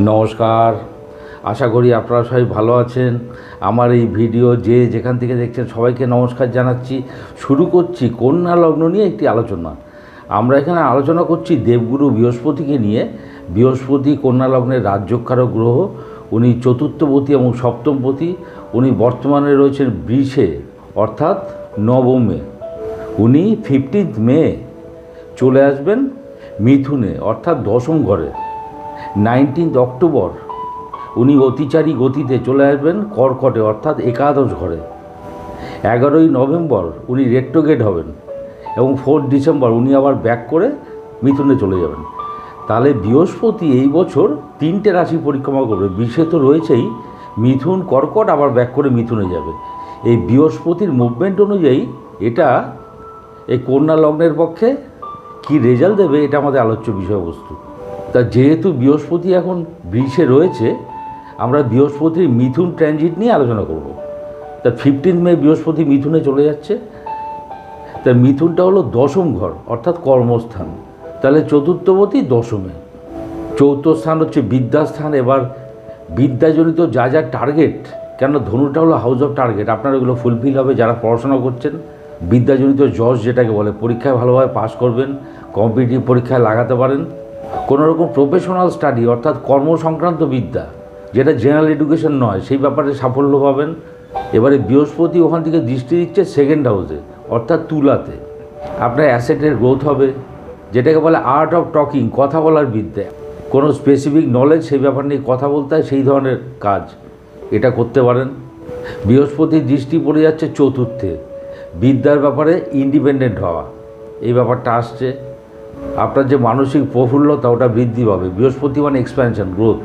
নমস্কার। আশা করি আপনারা সবাই ভালো আছেন। আমার এই ভিডিও যে যেখান থেকে দেখছেন সবাইকে নমস্কার জানাচ্ছি। শুরু করছি কন্যা লগ্ন নিয়ে একটি আলোচনা। আমরা এখানে আলোচনা করছি দেবগুরু বৃহস্পতিকে নিয়ে। বৃহস্পতি কন্যা লগ্নের রাজ্যক্ষারক গ্রহ, উনি চতুর্থপতি এবং সপ্তমপতি, উনি বর্তমানে রয়েছেন বৃষে, অর্থাৎ নবমে। উনি ফিফটিন্থ মে চলে আসবেন মিথুনে, অর্থাৎ দশম ঘরে। নাইনটিন্থ অক্টোবর উনি অতিচারী গতিতে চলে আসবেন কর্কটে, অর্থাৎ একাদশ ঘরে। এগারোই নভেম্বর উনি রেট্রোগেট হবেন এবং ফোর্থ ডিসেম্বর উনি আবার ব্যাক করে মিথুনে চলে যাবেন। তাহলে বৃহস্পতি এই বছর তিনটে রাশি পরিক্রমা করবে। বিশে তো রয়েছেই মিথুন কর্কট আবার ব্যাক করে মিথুনে যাবে। এই বৃহস্পতির মুভমেন্ট অনুযায়ী এটা এই কন্যা লগ্নের পক্ষে কি রেজাল্ট দেবে এটা আমাদের আলোচ্য বিষয়বস্তু। তা যেহেতু বৃহস্পতি এখন বৃষে রয়েছে, আমরা বৃহস্পতির মিথুন ট্রানজিট নিয়ে আলোচনা করব। তা ফিফটিন মে বৃহস্পতি মিথুনে চলে যাচ্ছে। তা মিথুনটা হলো দশম ঘর, অর্থাৎ কর্মস্থান। তাহলে চতুর্থপতি দশমে। চৌথ স্থান হচ্ছে বিদ্যাস্থান। এবার বিদ্যাজনিত যা যা টার্গেট কেন ধনুটা হলো হাউস অফ টার্গেট আপনার ওগুলো ফুলফিল হবে যারা পড়াশোনা করছেন। বিদ্যাজনিত যশ যেটাকে বলে, পরীক্ষায় ভালোভাবে পাশ করবেন কম্পিটিটিভ পরীক্ষায় লাগাতে পারেন। কোনো রকম প্রফেশনাল স্টাডি অর্থাৎ কর্মসংক্রান্ত বিদ্যা, যেটা জেনারেল এডুকেশন নয়, সেই ব্যাপারে সাফল্য পাবেন। এবারে বৃহস্পতি ওখান থেকে দৃষ্টি দিচ্ছে সেকেন্ড হাউসে অর্থাৎ তুলাতে। আপনার অ্যাসেটের গ্রোথ হবে, যেটাকে বলে আর্ট অফ টকিং কথা বলার বিদ্যা। কোনো স্পেসিফিক নলেজ সেই ব্যাপার নিয়ে কথা বলতে হয়, সেই ধরনের কাজ এটা করতে পারেন। বৃহস্পতির দৃষ্টি পড়ে যাচ্ছে চতুর্থে। বিদ্যার ব্যাপারে ইন্ডিপেন্ডেন্ট হওয়া, এই ব্যাপারটা আসছে। আপনার যে মানসিক প্রফুল্লতা, ওটা বৃদ্ধি পাবে। বৃহস্পতি মানে এক্সপ্যানশন গ্রোথ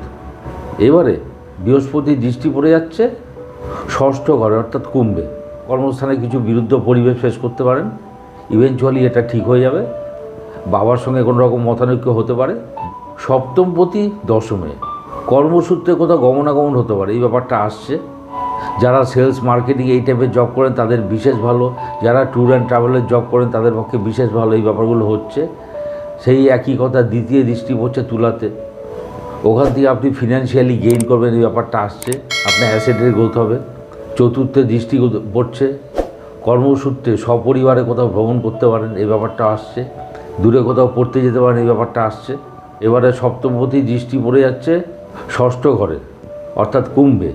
এবারে বৃহস্পতি দৃষ্টি পড়ে যাচ্ছে, ষষ্ঠ ঘরে অর্থাৎ কুম্ভে। কর্মস্থানে কিছু বিরুদ্ধ পরিবেশ ফেস করতে পারেন। ইভেনচুয়ালি এটা ঠিক হয়ে যাবে। বাবার সঙ্গে কোনো রকম মতানৈক্য হতে পারে। সপ্তম প্রতি দশমে। কর্মসূত্রে কোথাও গমনাগমন হতে পারে, এই ব্যাপারটা আসছে। যারা সেলস মার্কেটিং এই টাইপের জব করেন, তাদের বিশেষ ভালো। যারা ট্যুর অ্যান্ড ট্রাভেলের জব করেন, তাদের পক্ষে বিশেষ ভালো এই ব্যাপারগুলো হচ্ছে। সেই একই কথা দ্বিতীয় দৃষ্টি পড়ছে তুলাতে। ওখান থেকে আপনি ফিনান্সিয়ালি গেইন করবেন, এই ব্যাপারটা আসছে। আপনার অ্যাসেটের গ্রোথ হবে। চতুর্থে দৃষ্টি পড়ছে। কর্মসূত্রে সপরিবারে কোথাও ভ্রমণ করতে পারেন, এই ব্যাপারটা আসছে। দূরে কোথাও পড়তে যেতে পারেন, এই ব্যাপারটা আসছে। এবারে সপ্তমপতি দৃষ্টি পড়ে যাচ্ছে ষষ্ঠ ঘরে, অর্থাৎ কুম্ভে।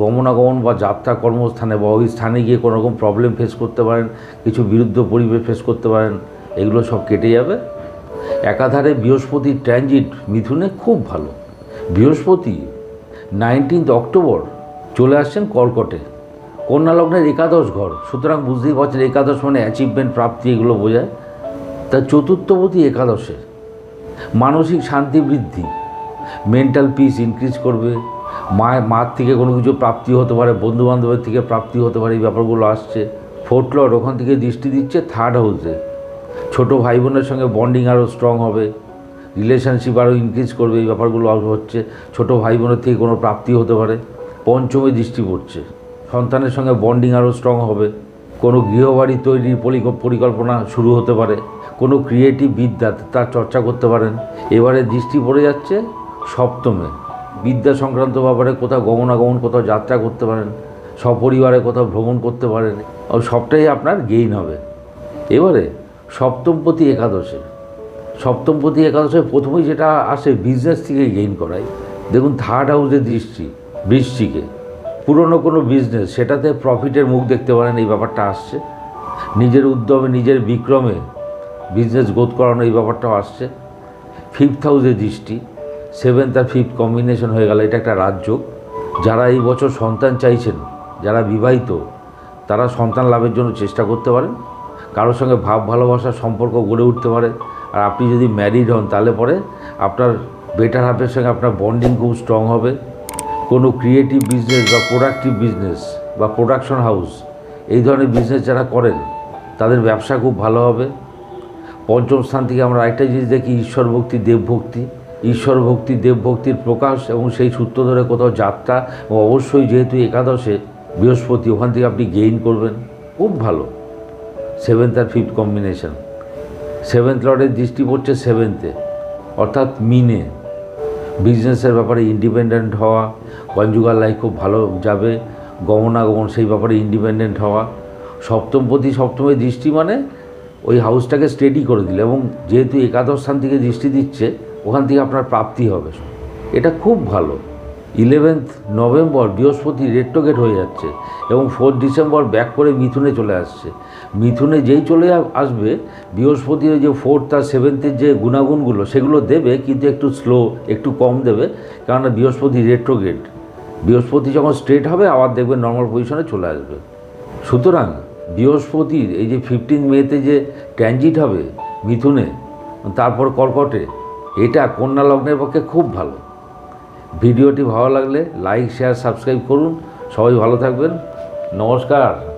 গমনাগমন বা যাত্রা কর্মস্থানে বা ওই স্থানে গিয়ে কোনো রকম প্রবলেম ফেস করতে পারেন, কিছু বিরুদ্ধ পরিবেশ ফেস করতে পারেন, এগুলো সব কেটে যাবে। একাধারে বৃহস্পতির ট্রানজিট মিথুনে খুব ভালো। বৃহস্পতি নাইনটিন্থ অক্টোবর চলে আসছেন কর্কটে কন্যা লগ্নের একাদশ ঘর। সুতরাং বুঝতেই পারছেন একাদশ মানে অ্যাচিভমেন্ট প্রাপ্তি এগুলো বোঝায়। তা চতুর্থপতি একাদশে। মানসিক শান্তি বৃদ্ধি। মেন্টাল পিস ইনক্রিজ করবে। মায়ের মার থেকে কোনো কিছু প্রাপ্তি হতে পারে বন্ধু বান্ধবের থেকে প্রাপ্তি হতে পারে, এই ব্যাপারগুলো আসছে। ফোর্থ লর্ড ওখান থেকে দৃষ্টি দিচ্ছে থার্ড হাউসে ছোটো ভাই বোনের সঙ্গে বন্ডিং আরও স্ট্রং হবে। রিলেশনশিপ আরও ইনক্রিজ করবে, এই ব্যাপারগুলো হচ্ছে। ছোটো ভাই বোনের থেকে কোনো প্রাপ্তি হতে পারে। পঞ্চমে দৃষ্টি পড়ছে। সন্তানের সঙ্গে বন্ডিং আরও স্ট্রং হবে। কোনো গৃহবাড়ি তৈরির পরিক- পরিকল্পনা শুরু হতে পারে। কোনো ক্রিয়েটিভ বিদ্যা তার চর্চা করতে পারেন। এবারে দৃষ্টি পড়ে যাচ্ছে সপ্তমে। বিদ্যা সংক্রান্ত ব্যাপারে কোথাও গমনাগমন, কোথাও যাত্রা করতে পারেন। সপরিবারে কোথাও ভ্রমণ করতে পারেন। সবটাই আপনার গেইন হবে। এবারে সপ্তমপতি একাদশে। সপ্তমপতি একাদশে প্রথমেই যেটা আসে বিজনেস থেকে গেইন করাই। দেখুন থার্ড হাউসে দৃষ্টি, বৃষ্টিকে। পুরনো কোনো বিজনেস সেটাতে প্রফিটের মুখ দেখতে পারেন, এই ব্যাপারটা আসছে। নিজের উদ্যমে, নিজের বিক্রমে বিজনেস গ্রোথ করানো এই ব্যাপারটাও আসছে। ফিফথ হাউসে দৃষ্টি সেভেন্থ আর ফিফথ কম্বিনেশন হয়ে গেল, এটা একটা রাজ্য যারা এই বছর সন্তান চাইছেন, যারা বিবাহিত, তারা সন্তান লাভের জন্য চেষ্টা করতে পারেন। কারোর সঙ্গে ভাব ভালোবাসার সম্পর্ক গড়ে উঠতে পারে। আর আপনি যদি ম্যারিড হন, তাহলে পরে আপনার বেটার হাফের সঙ্গে আপনার বন্ডিং খুব স্ট্রং হবে। কোনো ক্রিয়েটিভ বিজনেস বা প্রোডাক্টিভ বিজনেস বা প্রোডাকশন হাউস এই ধরনের বিজনেস যারা করেন, তাদের ব্যবসা খুব ভালো হবে। পঞ্চম স্থান থেকে আমরা একটা জিনিস দেখি, ঈশ্বর ভক্তি দেবভক্তি ঈশ্বর ভক্তি দেবভক্তির প্রকাশ এবং সেই সূত্র ধরে কোথাও যাত্রা এবং অবশ্যই যেহেতু একাদশে বৃহস্পতি, ওখান থেকে আপনি গেইন করবেন। খুব ভালো। সেভেন্থ আর ফিফথ কম্বিনেশন সেভেন্থ লর্ডের দৃষ্টি পড়ছে সেভেন্থে অর্থাৎ মিনে। বিজনেসের ব্যাপারে ইন্ডিপেন্ডেন্ট হওয়া কনজুগাল লাইফ খুব ভালো যাবে, গমনাগমন সেই ব্যাপারে ইন্ডিপেন্ডেন্ট হওয়া। সপ্তম প্রতি সপ্তমের দৃষ্টি মানে ওই হাউসটাকে স্টেডি করে দিল এবং যেহেতু একাদশ স্থান থেকে দৃষ্টি দিচ্ছে, ওখান থেকে আপনার প্রাপ্তি হবে। এটা খুব ভালো। ইলেভেন্থ নভেম্বর বৃহস্পতি রেট্রোগেট হয়ে যাচ্ছে এবং ফোর্থ ডিসেম্বর ব্যাক করে মিথুনে চলে আসছে। মিথুনে যেই চলে আসবে, বৃহস্পতির যে ফোর্থ আর সেভেন্থের যে গুণাগুণগুলো, সেগুলো দেবে কিন্তু একটু স্লো, একটু কম দেবে, কেননা বৃহস্পতি রেট্রোগেট। বৃহস্পতি যখন স্ট্রেট হবে, আবার দেখবে নর্মাল পজিশনে চলে আসবে। সুতরাং বৃহস্পতির এই যে ফিফটিন মেতে যে ট্রানজিট হবে মিথুনে, তারপর কর্কটে এটা কন্যা লগ্নের পক্ষে খুব ভালো। ভিডিওটি ভালো লাগলে লাইক শেয়ার সাবস্ক্রাইব করুন। সবাই ভালো থাকবেন। নমস্কার।